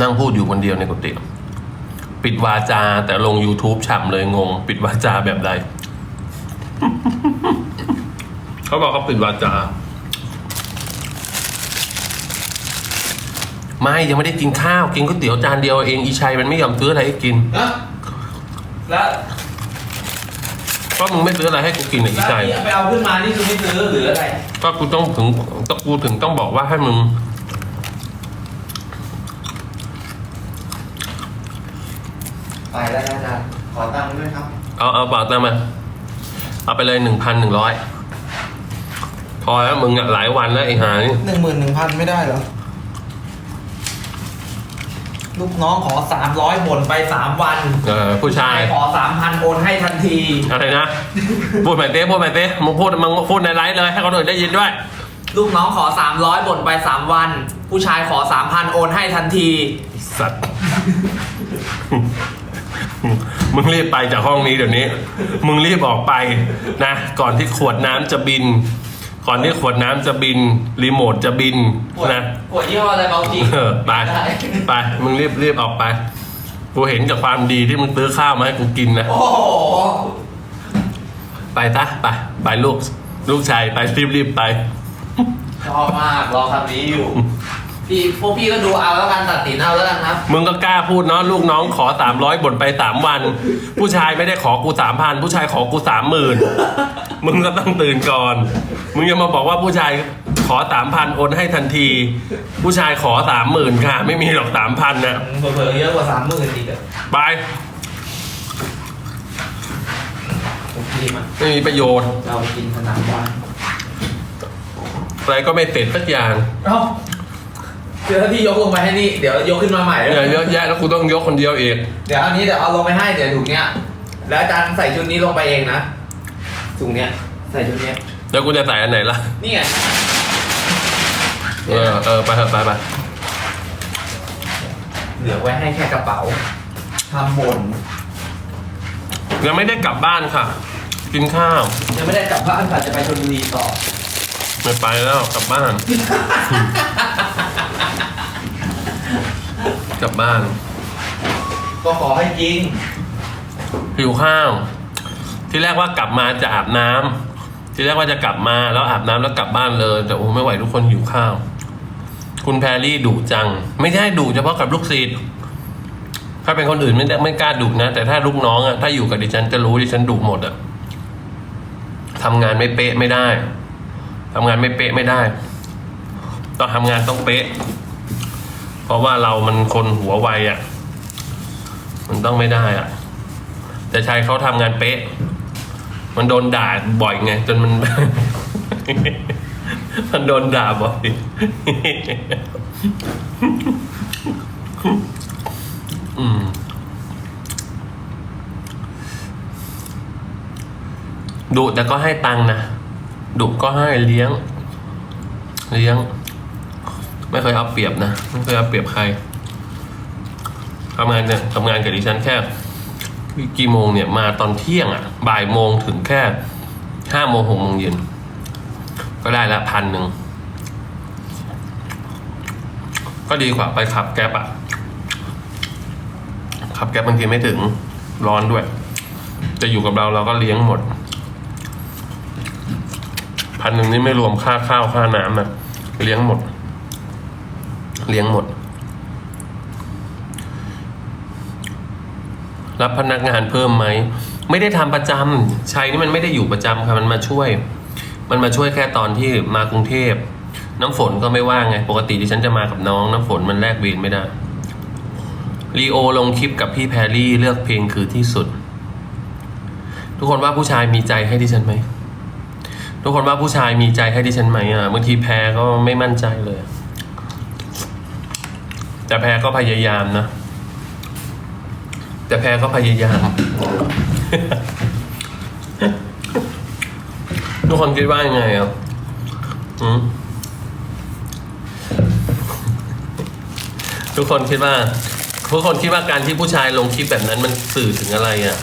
นั่งพูดอยู่คนเดียวในกุฏิปิดวาจา แต่ลง YouTube ฉ่ำเลยงง ปิดวาจาแบบใด เขาบอกเขาปิดวาจา ไม่ ยังไม่ได้กินข้าว กินก๋วยเตี๋ยวจานเดียวเองอีชัยมันไม่ยอมซื้ออะไรให้กินนะแล้วก็มึงไม่ซื้ออะไรให้กูกินอะอีแล้วชัยที่ไปเอาขึ้นมานี่คือไม่ซื้อหรืออะไรก็กูต้องถึงต้องกูถึงต้องบอกว่าให้มึง ไปแล้วนะอาจารย์ขอตังค์ด้วยครับ เอาเอาเปล่าตังค์มา เอาไปเลยหนึ่งพันหนึ่งร้อยพอแล้วมึงอะหลายวันแล้วไอ้หานี่หนึ่งหมื่นหนึ่งพันไม่ได้เหรอ ลูกน้องขอสามร้อยบ่นไปสามวันเออผู้ชาย ขอสามพันโอนให้ทันที อะไรนะ พูดใหม่เต้พูดใหม่เต้มึงพูดมึงพูดในไลฟ์เลยให้เขาได้ยินด้วย ลูกน้องขอสามร้อยบ่นไปสามวัน ผู้ชายขอสามพันโอนให้ทันที สัตว์ มึงรีบไปจากห้องนี้เดี๋ยวนี้ มึงรีบออกไปนะ ก่อนที่ขวดน้ำจะบิน ก่อนที่ขวดน้ำจะบิน รีโมทจะบินนะขวดยี่ห้ออะไรเบาจริง เออไปไป มึงรีบรีบออกไป กูเห็นกับความดีที่มึงซื้อข้าวมาให้กูกินนะ โอ้โหไปซะไปไปลูก ลูกชายไปรีบรีบไป ชอบมากรอคำนี้อยู่ พี่พวกพี่ก็ดูเอาแล้วกันตัดสินเอาแล้วกันครับ มึงก็กล้าพูดเนาะลูกน้องขอสามร้อยบ่นไปสามวัน ผู้ชายไม่ได้ขอกูสามพันผู้ชายขอกูสามหมื่นมึงก็ต้องตื่นก่อน มึงอย่ามาบอกว่าผู้ชายขอสามพันโอนให้ทันที ผู้ชายขอสามหมื่นค่ะ ไม่มีหรอกสามพันนะเผลอๆเยอะกว่าสามหมื่นอีกอะไปผมพี่มาไม่มีประโยชน์เราไปกินสนามบอลอะไรก็ไม่เสร็จสักอย่าง เอ้า เดี๋ยวถ้าพี่ยกลงไปให้นี่ เดี๋ยวยกขึ้นมาใหม่อย่าเยอะแยะแล้วกูต้องยกคนเดียวเองเดี๋ยวอันนี้เดี๋ยวเอาลงไปให้เดี๋ยวถุงเนี้ย แล้วอาจารย์ใส่ชุดนี้ลงไปเองนะถุงเนี้ย ใส่ชุดเนี้ย แล้วกูจะใส่อันไหนล่ะนี่ไงเออเออไปเถอะไปไปเหลือไว้ให้แค่กระเป๋าทำบนยังไม่ได้กลับบ้านค่ะ กินข้าวยังไม่ได้กลับบ้านค่ะจะไปชลบุรีต่อไม่ไปแล้วกลับบ้าน กลับบ้านก็ขอให้จริง หิวข้าว ที่แรกว่ากลับมาจะอาบน้ำที่แรกว่าจะกลับมาแล้วอาบน้ำแล้วกลับบ้านเลย แต่โอ้ไม่ไหวทุกคนหิวข้าว คุณแพรรี่ดุจัง ไม่ใช่ดุเฉพาะกับลูกศิษย์ถ้าเป็นคนอื่นไม่ได้ไม่กล้าดุนะ แต่ถ้าลูกน้องอะถ้าอยู่กับดิฉันจะรู้ดิฉันดุหมดอะทำงานไม่เป๊ะไม่ได้ทำงานไม่เป๊ะไม่ได้ ต้องทำงานต้องเป๊ะ เพราะว่าเรามันคนหัวไวอะมันต้องไม่ได้อะ แต่ชายเขาทำงานเป๊ะ มันโดนด่าบ่อยไง จนมัน มันโดนด่าบ่อย อืมดุแต่ก็ให้ตังค์นะดุก็ให้เลี้ยง เลี้ยง ไม่เคยเอาเปรียบนะ ไม่เคยเอาเปรียบใครทำงานเนี่ยทำงานกับดิฉันแค่กี่โมงเนี่ยมาตอนเที่ยงอะ บ่ายโมงถึงแค่ห้าโมงหกโมงเย็นก็ได้ละพันหนึ่งก็ดีกว่าไปขับแก๊ปอะขับแก๊ปบางทีไม่ถึงร้อนด้วย จะอยู่กับเราเราก็เลี้ยงหมด พันหนึ่งนี่ไม่รวมค่าข้าวค่าน้ำนะเลี้ยงหมด เลี้ยงหมด รับพนักงานเพิ่มไหม ไม่ได้ทำประจำชัยนี่มันไม่ได้อยู่ประจำค่ะมันมาช่วย มันมาช่วยแค่ตอนที่มากรุงเทพ น้ำฝนก็ไม่ว่างไง ปกติที่ฉันจะมากับน้อง น้ำฝนมันแลกเวรไม่ได้ลีโอลงคลิปกับพี่แพรรี่เลือกเพลงคือที่สุด ทุกคนว่าผู้ชายมีใจให้ดิฉันไหมทุกคนว่าผู้ชายมีใจให้ดิฉันไหมอะบางทีแพรก็ไม่มั่นใจเลย แต่แพรก็พยายามนะแต่แพ้ก็พยายาม ทุกคนคิดว่ายังไงอะทุกคนคิดว่าทุกคนคิดว่าการที่ผู้ชายลงคลิปแบบนั้นมันสื่อถึงอะไรอะ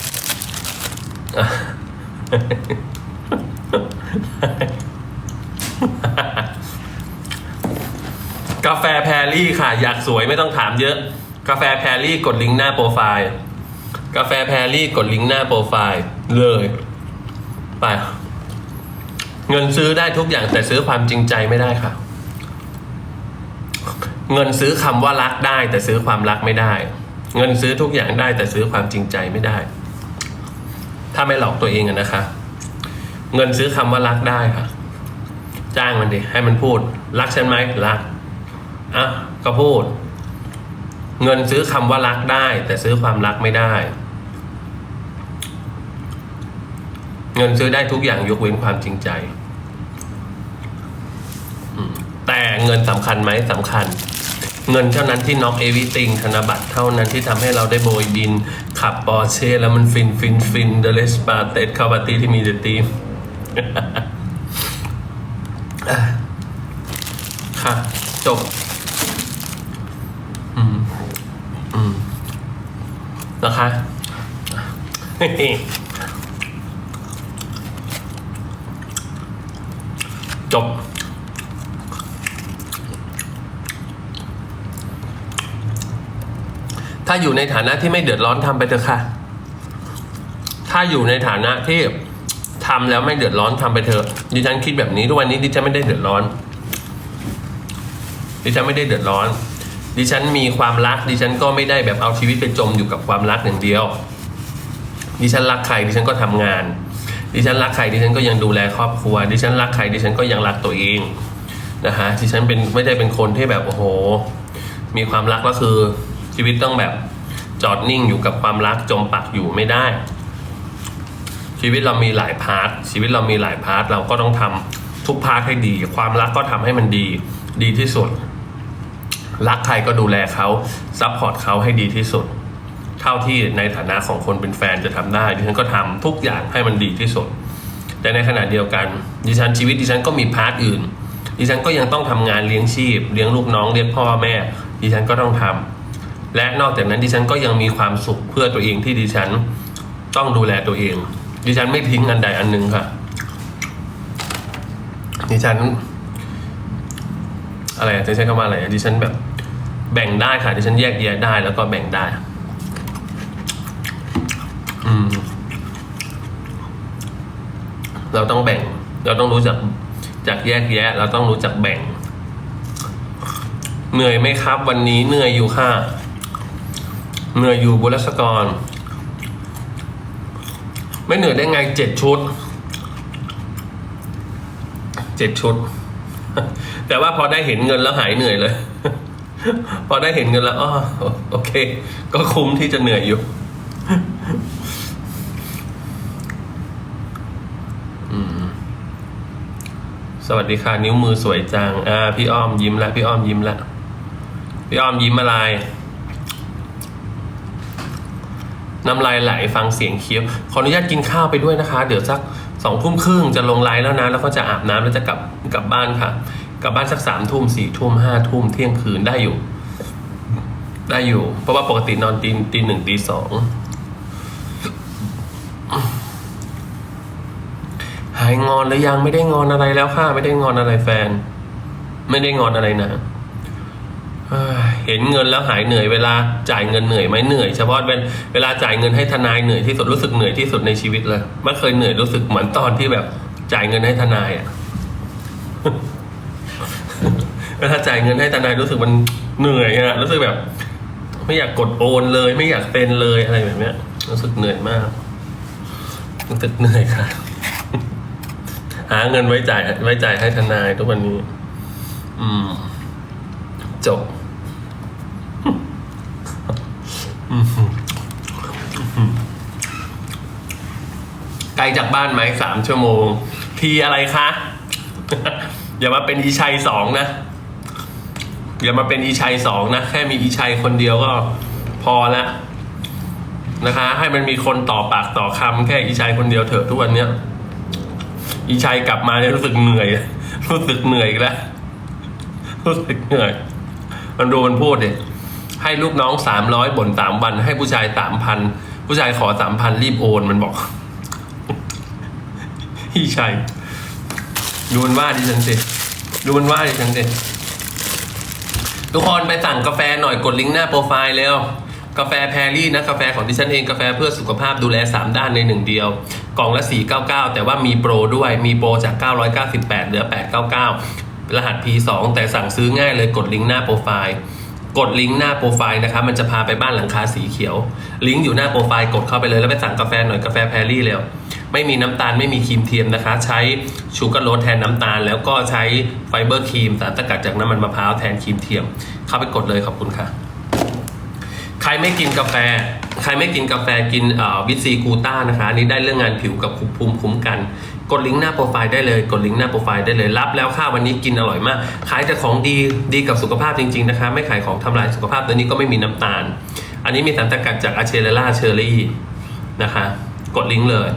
กาแฟ รรี่ค่ะ อยากสวยไม่ต้องถามเยอะ กาแฟแพรรี่กดลิงก์หน้าโปรไฟล์ กาแฟแพรรี่กดลิงก์หน้าโปรไฟล์เลย ไป เงินซื้อได้ทุกอย่างแต่ซื้อความจริงใจไม่ได้ค่ะ เงินซื้อคำว่ารักได้ แต่ซื้อความรักไม่ได้ เงินซื้อทุกอย่างได้ แต่ซื้อความจริงใจไม่ได้ ถ้าไม่หลอกตัวเองอะนะคะ เงินซื้อคำว่ารักได้ค่ะ จ้างมันดิให้มันพูด รักฉันไหมรัก อะก็พูด เงินซื้อคำว่ารักได้ แต่ซื้อความรักไม่ได้ เงินซื้อได้ทุกอย่างยกเว้นความจริงใจ แต่เงินสำคัญไหมสำคัญ เงินเท่านั้นที่น็อกเอวิติงธนบัตรเท่านั้นที่ทำให้เราได้โบยบิน ขับปอร์เช่แล้วมันฟินฟินฟินเดลสปาเตสคาบาตีที่มีเดตีมค่ะ จบ อืม อืมนะคะ จบ ถ้าอยู่ในฐานะที่ไม่เดือดร้อนทำไปเถอะค่ะ ถ้าอยู่ในฐานะที่ทำแล้วไม่เดือดร้อนทำไปเถอะ ดิฉันคิดแบบนี้ทุกวันนี้ดิฉันไม่ได้เดือดร้อน ดิฉันไม่ได้เดือดร้อน ดิฉันมีความรัก ดิฉันก็ไม่ได้แบบเอาชีวิตไปจมอยู่กับความรักอย่างเดียว ดิฉันรักใครดิฉันก็ทำงาน ดิฉันรักใครดิฉันก็ยังดูแลครอบครัว ดิฉันรักใครดิฉันก็ยังรักตัวเองนะฮะดิฉันเป็นไม่ได้เป็นคนที่แบบโอ้โห มีความรักก็คือชีวิตต้องแบบจอดนิ่งอยู่กับความรักจมปักอยู่ไม่ได้ ชีวิตเรามีหลายพาร์ทชีวิตเรามีหลายพาร์ทเราก็ต้องทำทุกพาร์ทให้ดี ความรักก็ทำให้มันดี ดีที่สุด รักใครก็ดูแลเขาซัพพอร์ตเขาให้ดีที่สุด เท่าที่ในฐานะของคนเป็นแฟนจะทำได้ดิฉันก็ทำทุกอย่างให้มันดีที่สุด แต่ในขณะเดียวกันดิฉันชีวิตดิฉันก็มีพาร์ทอื่น ดิฉันก็ยังต้องทำงานเลี้ยงชีพ เลี้ยงลูกน้องเลี้ยงพ่อแม่ ดิฉันก็ต้องทำและนอกจากนั้นดิฉันก็ยังมีความสุขเพื่อตัวเองที่ดิฉันต้องดูแลตัวเอง ดิฉันไม่ทิ้งอันใดอันหนึ่งค่ะ ดิฉัน อะไรจะใช้คำว่าอะไรดิฉันแบบแบ่งได้ค่ะดิฉันแยกแยะได้แล้วก็แบ่งได้ เราต้องแบ่ง เราต้องรู้จักจากแยกแยะ เราต้องรู้จักแบ่ง เหนื่อยไหมครับ วันนี้เหนื่อยอยู่ค่ะ เหนื่อยอยู่บุรสกร ไม่เหนื่อยได้ไงเจ็ดชุดเจ็ดชุด แต่ว่าพอได้เห็นเงินแล้วหายเหนื่อยเลย พอได้เห็นเงินแล้วอ๋อโอเค ก็คุ้มที่จะเหนื่อยอยู่ อืม สวัสดีค่ะ นิ้วมือสวยจัง อ่า พี่อ้อมยิ้มแล้วพี่อ้อมยิ้มแล้วพี่อ้อมยิ้มอะไร น้ำลายไหลฟังเสียงเคี้ยวขออนุญาตกินข้าวไปด้วยนะคะ เดี๋ยวสักสองทุ่มครึ่งจะลงไลน์แล้วนะ แล้วก็จะอาบน้ำแล้วจะกลับกลับบ้านค่ะ กลับบ้านสักสามทุ่มสี่ทุ่มห้าทุ่มเที่ยงคืนได้อยู่ ได้อยู่ เพราะว่าปกตินอนตีตีหนึ่งตีสองหาย งอนหรือยังไม่ได้งอนอะไรแล้วค่ะ ไม่ได้งอนอะไรแฟน ไม่ได้งอนอะไรนะเห็นเงินแล้วหายเหนื่อยเวลาจ่ายเงินเหนื่อยไหมเหนื่อยเฉพาะเป็นเวลาจ่ายเงินให้ทนายเหนื่อยที่สุดรู้สึกเหนื่อยที่สุดในชีวิตเลยไม่เคยเหนื่อยรู้สึกเหมือนตอนที่แบบ จ่ายเงินให้ทนายอะเวลาจ่ายเงินให้ทนายรู้สึกมันเหนื่อยอะรู้สึกแบบ ไม่อยากกดโอนเลย ไม่อยากเป็นเลยอะไรแบบเนี้ย รู้สึกเหนื่อยมากรู้สึกเหนื่อยค่ะ หาเงินไว้จ่ายไว้จ่ายให้ทนายทุกวันนี้ อืม จบไกลจากบ้านไหมสามชั่วโมง ทีอะไรคะ อย่ามาเป็นอีชัยสองนะ อย่ามาเป็นอีชัยสองนะ แค่มีอีชัยคนเดียวก็พอละนะคะ ให้มันมีคนต่อปากต่อคำแค่อีชัยคนเดียวเถอะทุกวันเนี้ย อีชัยกลับมาเนี่ยรู้สึกเหนื่อย รู้สึกเหนื่อยอีกแล้วรู้สึกเหนื่อย มันดูมันพูดดิให้ลูกน้องสามร้อยบ่นสามวัน ให้ผู้ชายสามพันผู้ชายขอสามพันรีบโอนมันบอกพี่ชัยดูมันว่าดิฉันสิดูมันว่าดิฉันสิทุกคนไปสั่งกาแฟหน่อยกดลิงก์หน้าโปรไฟล์เร็ว กาแฟแพรรี่นะกาแฟของดิฉันเองกาแฟเพื่อสุขภาพดูแล 3 ด้านในหนึ่งเดียว กล่องละ 499 แต่ว่ามีโปรด้วยมีโปรจาก 998 เหลือ 899 รหัส P2 แต่สั่งซื้อง่ายเลยกดลิงก์หน้าโปรไฟล์กดลิงก์หน้าโปรไฟล์นะครับมันจะพาไปบ้านหลังคาสีเขียว ลิงก์อยู่หน้าโปรไฟล์กดเข้าไปเลยแล้วไปสั่งกาแฟหน่อยกาแฟแพรรี่เร็วไม่มีน้ำตาลไม่มีครีมเทียมนะคะ ใช้ชูการ์โรสแทนน้ำตาล แล้วก็ใช้ไฟเบอร์ครีมสารสกัดจากน้ำมันมะพร้าวแทนครีมเทียม เข้าไปกดเลยขอบคุณค่ะ ใครไม่กินกาแฟ ใครไม่กินกาแฟกินวิตซีกูต้านะคะนี้ได้เรื่องงานผิวกับภูมิคุ้มกัน กดลิงก์หน้าโปรไฟล์ได้เลย กดลิงก์หน้าโปรไฟล์ได้เลย รับแล้วค่ะวันนี้กินอร่อยมาก ขายแต่ของดีดีกับสุขภาพจริง ๆ นะคะ ไม่ขายของทำลายสุขภาพตัวนี้ก็ไม่มีน้ำตาล อันนี้มีสารสกัดจากอะเชเรล่าเชอร์รี่นะคะ กดลิงก์เลย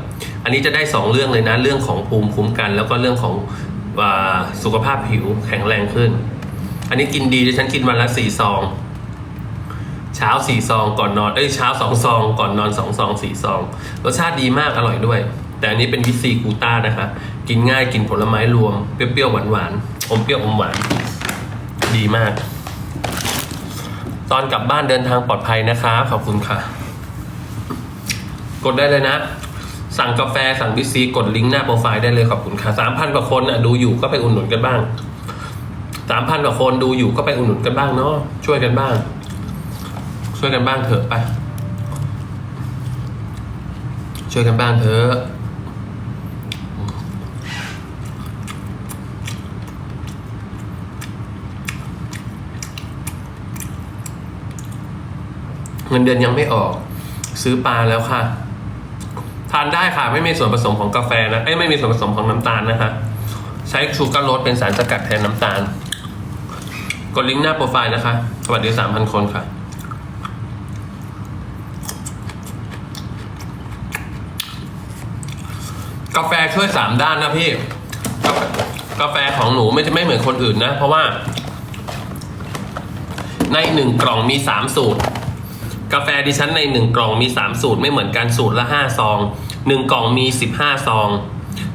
อันนี้จะได้ 2 เรื่องเลยนะเรื่องของภูมิคุ้มกัน แล้วก็เรื่องของสุขภาพผิวแข็งแรงขึ้น อันนี้กินดีดิฉันกินวันละสี่ซอง เช้าสี่ซองก่อนนอนเอ้ยเช้าสองซองก่อนนอนสองซองสี่ซองรสชาติดีมากอร่อยด้วย แต่อันนี้เป็นวิซีกูต้านะคะ กินง่ายกินผลไม้รวม เปรี้ยวๆหวานๆอมเปรี้ยวอมหวาน ดีมาก ตอนกลับบ้านเดินทางปลอดภัยนะคะ ขอบคุณค่ะ กดได้เลยนะ สั่งกาแฟสั่งวิซีกดลิงก์หน้าโปรไฟล์ได้เลยขอบคุณค่ะสามพันกว่าคนอะดูอยู่ก็ไปอุดหนุนกันบ้างสามพันกว่าคนดูอยู่ก็ไปอุดหนุนกันบ้างเนาะช่วยกันบ้าง ช่วยกันบ้างเถอะไป ช่วยกันบ้างเถอะเงินเดือนยังไม่ออก ซื้อปลาแล้วค่ะ ทานได้ค่ะ ไม่มีส่วนผสมของกาแฟนะเอ้ยไม่มีส่วนผสมของน้ำตาลนะคะใช้ชูการ์โรสเป็นสารสกัดแทนน้ำตาล กดลิงก์หน้าโปรไฟล์นะคะ สวัสดีสามพันคนค่ะ กาแฟ ช่วยสามด้านนะพี่กาแฟของหนูไม่จะไม่เหมือนคนอื่นนะ เพราะว่า ในหนึ่งกล่องมีสามสูตร กาแฟดิฉันในหนึ่งกล่องมีสามสูตร ไม่เหมือนกันสูตรละห้าซองหนึ่งกล่องมีสิบห้าซอง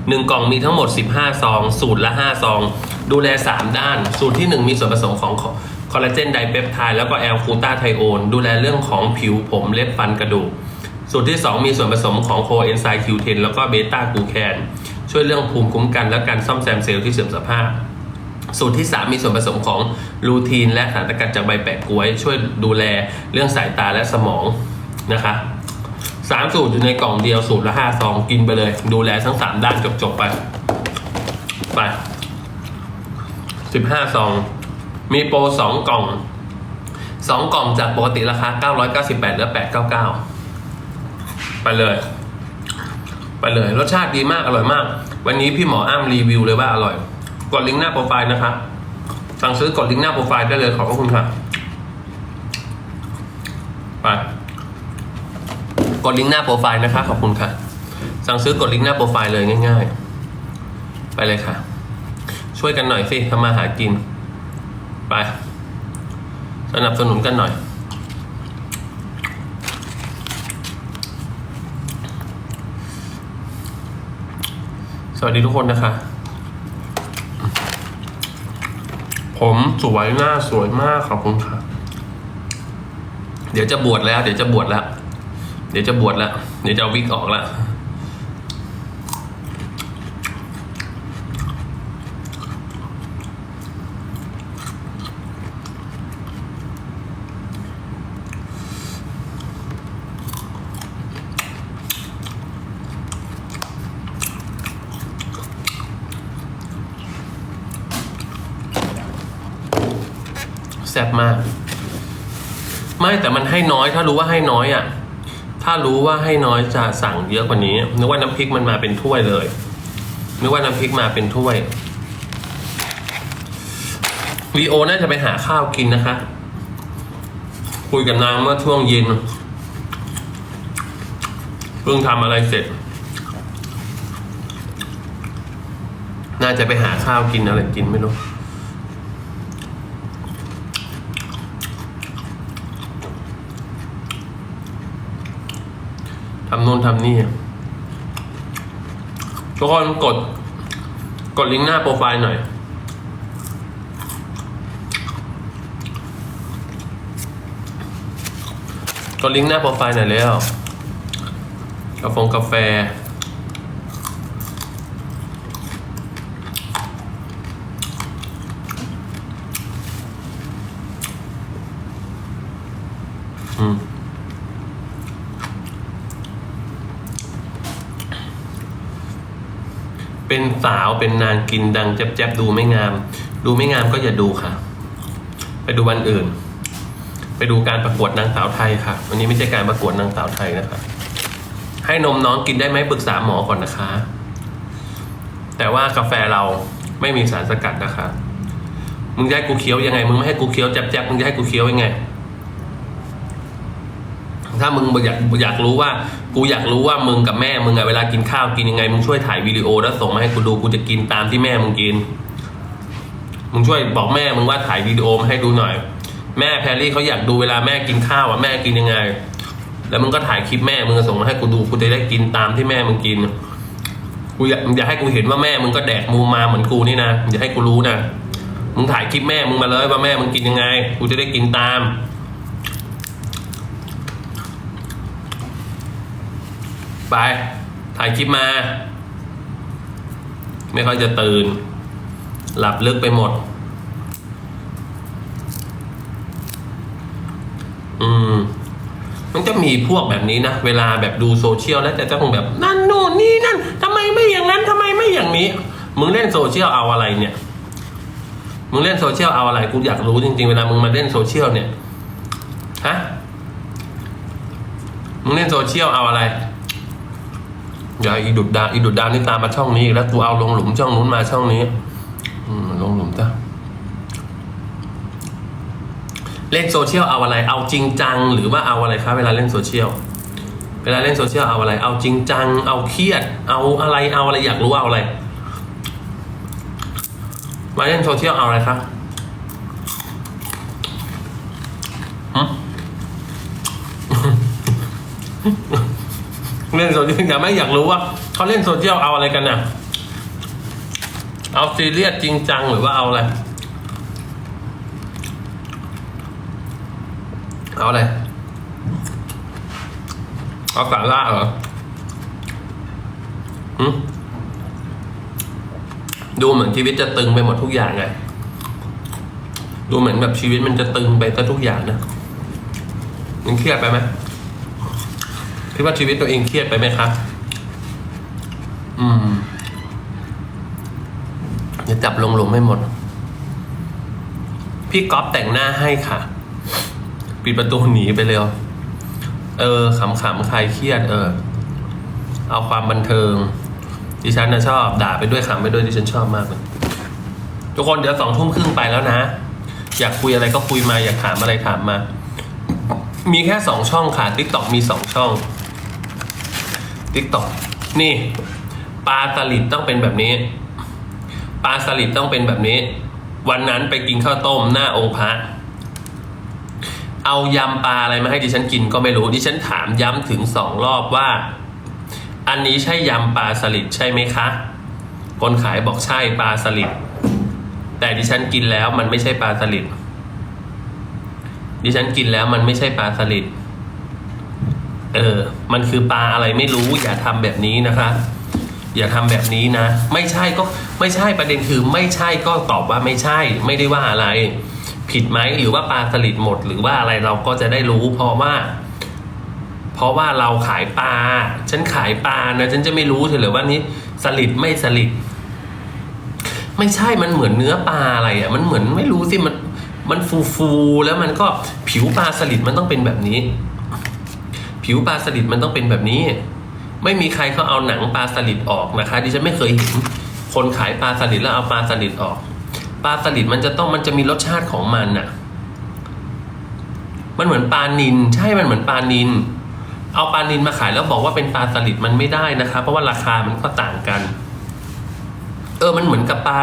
หนึ่งกล่องมีทั้งหมดสิบห้าซอง สูตรละห้าซอง ดูแลสามด้าน สูตรที่หนึ่งมีส่วนผสมของคอลลาเจนไดเปปไทด์แล้วก็แอลคูตาไทโอนดูแลเรื่องของผิวผมเล็บฟันกระดูก สูตรที่ 2 มีส่วนผสมของโคเอนไซม์คิวเทนแล้วก็เบต้ากูแคนช่วยเรื่องภูมิคุ้มกันและการซ่อมแซมเซลล์ที่เสื่อมสภาพ สูตรที่ 3 มีส่วนผสมของลูทีน และสารสกัดจากใบแปะกล้วย ช่วยดูแลเรื่องสายตาและสมองนะคะสามสูตรอยู่ในกล่องเดียวสูตรละห้าซองกินไปเลย ดูแลทั้งสามด้านจบๆไป ไปสิบห้าซอง มีโปรสองกล่องสองกล่องจากปกติราคาเก้าร้อยเก้าสิบแปดเหลือแปดเก้าเก้า ไปเลย ไปเลย รสชาติดีมากอร่อยมาก วันนี้พี่หมออ้ามรีวิวเลยว่าอร่อย กดลิงก์หน้าโปรไฟล์นะครับสั่งซื้อกดลิงก์หน้าโปรไฟล์ได้เลยขอบพระคุณค่ะไปกดลิงก์หน้าโปรไฟล์นะคะ ขอบคุณค่ะ สั่งซื้อกดลิงก์หน้าโปรไฟล์เลยง่าย ๆ ไปเลยค่ะ ช่วยกันหน่อยสิทำมาหากิน ไป สนับสนุนกันหน่อย วัสดีทุกคนนะคะ ผมสวยหน้าสวยมากขอบคุณค่ะ เดี๋ยวจะบวชแล้ว เดี๋ยวจะบวชแล้ว เดี๋ยวจะบวชแล้ว เดี๋ยวจะวิกออกแล้ว แซ่บมาก ไม่ แต่มันให้น้อยถ้ารู้ว่าให้น้อยอะ ถ้ารู้ว่าให้น้อยจะสั่งเยอะกว่านี้นึกว่าน้ำพริกมันมาเป็นถ้วยเลยนึกว่าน้ำพริกมาเป็นถ้วยวีโอน่าจะไปหาข้าวกินนะคะ คุยกับนางเมื่อช่วงเย็นเพิ่งทำอะไรเสร็จ น่าจะไปหาข้าวกินอะไรกินไม่รู้ ทำโน่นทำนี่ทุกคนกด กดลิงก์หน้าโปรไฟล์หน่อย กดลิงก์หน้าโปรไฟล์หน่อยแล้วกาแฟงกาแฟ สาวเป็นนางกินดังแจ๊บๆดูไม่งาม ดูไม่งามก็อย่าดูค่ะ ไปดูวันอื่น ไปดูการประกวดนางสาวไทยค่ะ วันนี้ไม่ใช่การประกวดนางสาวไทยนะคะให้นมน้องกินได้ไหมปรึกษาหมอก่อนนะคะ แต่ว่ากาแฟเราไม่มีสารสกัดนะคะ มึงจะให้กูเคี้ยวยังไง มึงไม่ให้กูเคี้ยวแจ๊บๆมึงจะให้กูเคี้ยวยังไง ถ้ามึงอยากอยากรู้ว่า กูอยากรู้ว่ามึงกับแม่มึงอะเวลากินข้าวกินยังไงมึงช่วยถ่ายวิดีโอแล้วส่งมาให้กูดูกูจะกินตามที่แม่มึงกิน มึงช่วยบอกแม่มึงว่าถ่ายวิดีโอมาให้ดูหน่อย แม่แพรรี่เขาอยากดูเวลาแม่กินข้าวอะแม่กินยังไง แล้วมึงก็ถ่ายคลิปแม่มึงส่งมาให้กูดูกูจะได้กินตามที่แม่มึงกินกูอยากอยากให้กูเห็นว่าแม่มึงก็แดกมูมาเหมือนกูนี่นะอย่าให้กูรู้นะมึงถ่ายคลิปแม่มึงมาเลยว่าแม่มึงกินยังไง กูจะได้กินตาม ไป ถ่ายคลิปมา ไม่ค่อยจะตื่น หลับลึกไปหมด อืม มันจะมีพวกแบบนี้นะ เวลาแบบดูโซเชียลแล้วจะต้องแบบนั่นนู่นนี่นั่นทำไมไม่อย่างนั้นทำไมไม่อย่างนี้ มึงเล่นโซเชียลเอาอะไรเนี่ยมึงเล่นโซเชียลเอาอะไรกูอยากรู้จริงๆ เวลามึงมาเล่นโซเชียลเนี่ย ฮะ มึงเล่นโซเชียลเอาอะไร อย่าอีดุดดาอีดุดดานี่ตามมาช่องนี้อีกแล้วกูเอาลงหลุมช่องนู้นมาช่องนี้ อืมลงหลุมจ้ะเล่นโซเชียลเอาอะไร เอาจริงจัง หรือว่าเอาอะไรครับเวลาเล่นโซเชียลเวลาเล่นโซเชียลเอาอะไร เอาจริงจัง เอาเครียด เอาอะไรเอาอะไรอยากรู้ว่าเอาอะไร มาเล่นโซเชียลเอาอะไรครับหึ เล่นโซเชียลอยากไม่อยากรู้ว่าเขาเล่นโซเชียลเอาอะไรกันน่ะ เอาซีเรียสจริงจังหรือว่าเอาอะไร เอาอะไร เอาสาระเหรอดูเหมือนชีวิตจะตึงไปหมดทุกอย่างไงดูเหมือนแบบชีวิตมันจะตึงไปซะทุกอย่างนะมันเครียดไปไหม คิดว่าชีวิตตัวเองเครียดไปไหมครับอืมจะจับลงหลุมไม่หมด พี่ก๊อฟแต่งหน้าให้ค่ะ ปิดประตูหนีไปเร็วเออขำๆใครเครียด เออ เอาความบันเทิง ดิฉันนะชอบ ด่าไปด้วยขำไปด้วยดิฉันชอบมากเลยทุกคนเดี๋ยวสองทุ่มครึ่งไปแล้วนะ อยากคุยอะไรก็คุยมา อยากถามอะไรถามมา มีแค่สองช่องค่ะทิกตอกมีสองช่อง ทิกตอกนี่ปลาสลิดต้องเป็นแบบนี้ปลาสลิดต้องเป็นแบบนี้ วันนั้นไปกินข้าวต้มหน้าองค์พระเอายำปลาอะไรมาให้ดิฉันกินก็ไม่รู้ดิฉันถามย้ำถึงสองรอบว่า อันนี้ใช่ยำปลาสลิดใช่ไหมคะ คนขายบอกใช่ปลาสลิดแต่ดิฉันกินแล้วมันไม่ใช่ปลาสลิดดิฉันกินแล้วมันไม่ใช่ปลาสลิด เออ มันคือปลาอะไรไม่รู้ อย่าทำแบบนี้นะคะ อย่าทำแบบนี้นะ ไม่ใช่ก็ไม่ใช่ประเด็นคือไม่ใช่ก็ตอบว่าไม่ใช่ ไม่ได้ว่าอะไร ผิดไหมหรือว่าปลาสลิดหมด หรือว่าอะไรเราก็จะได้รู้ เพราะว่า เพราะว่าเราขายปลาฉันขายปลานะฉันจะไม่รู้เฉยๆว่านี้สลิดไม่สลิดไม่ใช่มันเหมือนเนื้อปลาอะไรอะ มันเหมือนไม่รู้สิมันมันฟูฟูๆแล้วมันก็ผิวปลาสลิดมันต้องเป็นแบบนี้ ผิวปลาสลิดมันต้องเป็นแบบนี้ ไม่มีใครเขาเอาหนังปลาสลิดออกนะคะ ดิฉันไม่เคยเห็นคนขายปลาสลิดแล้วเอาปลาสลิดออก ปลาสลิดมันจะต้องมันจะมีรสชาติของมันน่ะ มันเหมือนปลานินใช่มันเหมือนปลานิน เอาปลานินมาขายแล้วบอกว่าเป็นปลาสลิดมันไม่ได้นะคะ เพราะว่าราคามันก็ต่างกัน เออมันเหมือนกับปลา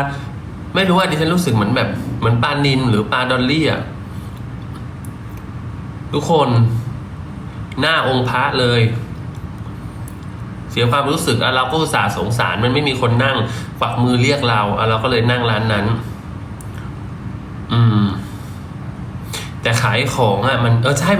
ไม่รู้ว่าดิฉันรู้สึกเหมือนแบบเหมือนปลานินหรือปลาดอลลี่อะทุกคน หน้าองค์พระเลย เสียความรู้สึกอะเราก็อุตส่าห์สงสาร มันไม่มีคนนั่งกวักมือเรียกเราอะเราก็เลยนั่งร้านนั้น อืม แต่ขายของอะ มันเออใช่